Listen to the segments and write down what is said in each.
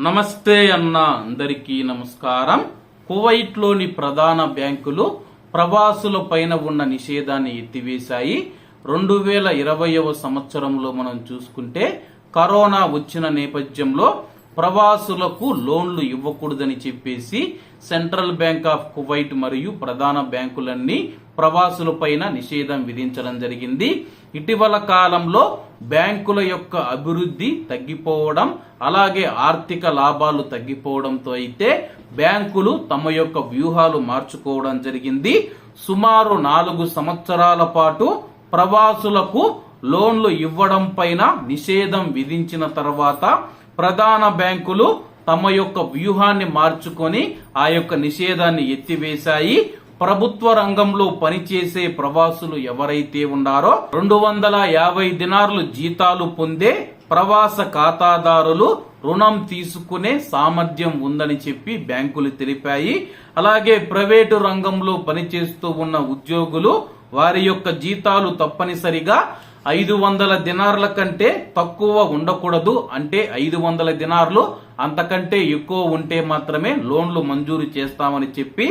నమస్తే అన్న అందరికీ నమస్కారం. కువైట్లోని ప్రధాన బ్యాంకులు ప్రవాసుల పైన ఉన్న నిషేధాన్ని ఎత్తివేశాయి. రెండు వేల ఇరవయవ సంవత్సరంలో మనం చూసుకుంటే కరోనా వచ్చిన నేపథ్యంలో ప్రవాసులకు లోన్లు ఇవ్వకూడదని చెప్పేసి సెంట్రల్ బ్యాంక్ ఆఫ్ కువైట్ మరియు ప్రధాన బ్యాంకులన్నీ ప్రవాసులపైన నిషేధం విధించడం జరిగింది. ఇటీవల కాలంలో బ్యాంకుల యొక్క అభివృద్ధి తగ్గిపోవడం అలాగే ఆర్థిక లాభాలు తగ్గిపోవడంతో అయితే బ్యాంకులు తమ యొక్క వ్యూహాలు మార్చుకోవడం జరిగింది. సుమారు నాలుగు సంవత్సరాల పాటు ప్రవాసులకు లోన్లు ఇవ్వడం పైన నిషేధం విధించిన తర్వాత ప్రధాన బ్యాంకులు తమ యొక్క వ్యూహాన్ని మార్చుకొని ఆ యొక్క నిషేధాన్ని ఎత్తివేశాయి. ప్రభుత్వ రంగంలో పనిచేసే ప్రవాసులు ఎవరైతే ఉన్నారో రెండు వందల యాభై దినార్లు జీతాలు పొందే ప్రవాస ఖాతాదారులు రుణం తీసుకునే సామర్థ్యం ఉందని చెప్పి బ్యాంకులు తెలిపాయి. అలాగే ప్రైవేటు రంగంలో పనిచేస్తూ ఉన్న ఉద్యోగులు వారి యొక్క జీతాలు తప్పనిసరిగా ఐదు వందల దినార్ల కంటే తక్కువ ఉండకూడదు. అంటే ఐదు వందల దినార్లు అంతకంటే ఎక్కువ ఉంటే మాత్రమే లోన్లు మంజూరు చేస్తామని చెప్పి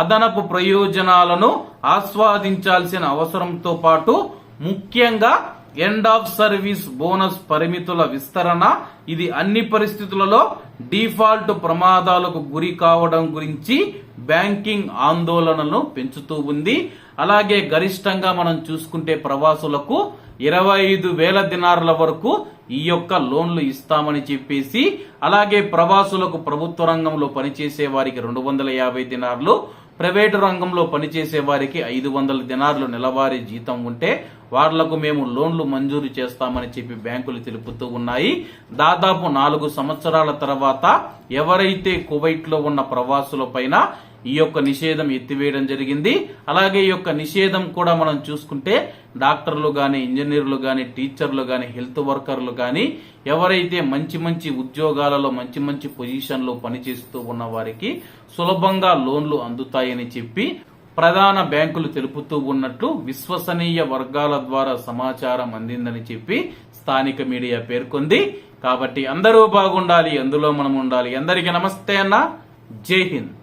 అదనపు ప్రయోజనాలను ఆస్వాదించాల్సిన అవసరంతో పాటు ముఖ్యంగా ఎండ్ ఆఫ్ సర్వీస్ బోనస్ పరిమితుల విస్తరణ. ఇది అన్ని పరిస్థితులలో డిఫాల్ట్ ప్రమాదాలకు గురి కావడం గురించి బ్యాంకింగ్ ఆందోళనలను పెంచుతూ ఉంది. అలాగే గరిష్టంగా మనం చూసుకుంటే ప్రవాసులకు ఇరవై ఐదు వేల దినారుల వరకు ఈ యొక్క లోన్లు ఇస్తామని చెప్పేసి అలాగే ప్రవాసులకు ప్రభుత్వ రంగంలో పనిచేసే వారికి రెండు వందల యాభై దినార్లు ప్రైవేటు రంగంలో పనిచేసే వారికి ఐదు వందల దినార్లు నెలవారీ జీతం ఉంటే వాళ్ళకు మేము లోన్లు మంజూరు చేస్తామని చెప్పి బ్యాంకులు తెలుపుతూ ఉన్నాయి. దాదాపు నాలుగు సంవత్సరాల తర్వాత ఎవరైతే కువైట్లో ఉన్న ప్రవాసుల పైన ఈ యొక్క నిషేధం ఎత్తివేయడం జరిగింది. అలాగే ఈ యొక్క నిషేధం కూడా మనం చూసుకుంటే డాక్టర్లు కానీ ఇంజనీర్లు కానీ టీచర్లు కానీ హెల్త్ వర్కర్లు కానీ ఎవరైతే మంచి మంచి ఉద్యోగాలలో మంచి మంచి పొజిషన్లో పనిచేస్తూ ఉన్న వారికి సులభంగా లోన్లు అందుతాయని చెప్పి ప్రధాన బ్యాంకులు తెలుపుతూ ఉన్నట్లు విశ్వసనీయ వర్గాల ద్వారా సమాచారం అందిందని చెప్పి స్థానిక మీడియా పేర్కొంది. కాబట్టి అందరూ బాగుండాలి అందులో మనం ఉండాలి. అందరికీ నమస్తే అన్న. జై హింద్.